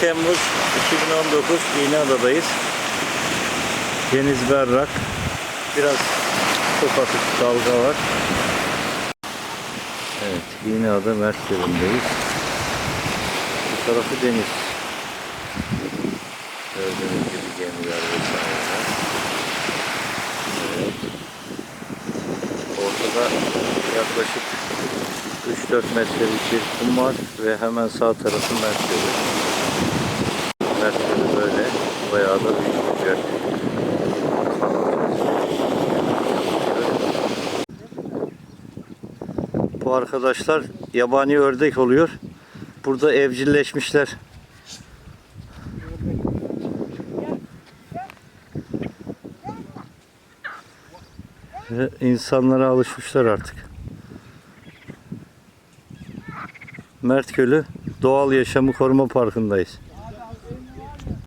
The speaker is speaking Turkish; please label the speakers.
Speaker 1: Temmuz 2019 İğneada'dayız. Deniz berrak. Biraz çok dalga var. Evet, İğneada Mert Gölü'ndeyiz. Bu tarafı deniz. Gördüğünüz gibi gemiler vesaireler. Evet. Ortada yaklaşık 3-4 metrelik bir kum var ve hemen sağ tarafı Mert Gölü. Bayağı da büyük bir. Bu arkadaşlar yabani ördek oluyor. Burada evcilleşmişler. Ve insanlara alışmışlar artık. Mert Gölü Doğal Yaşamı Koruma Parkı'ndayız.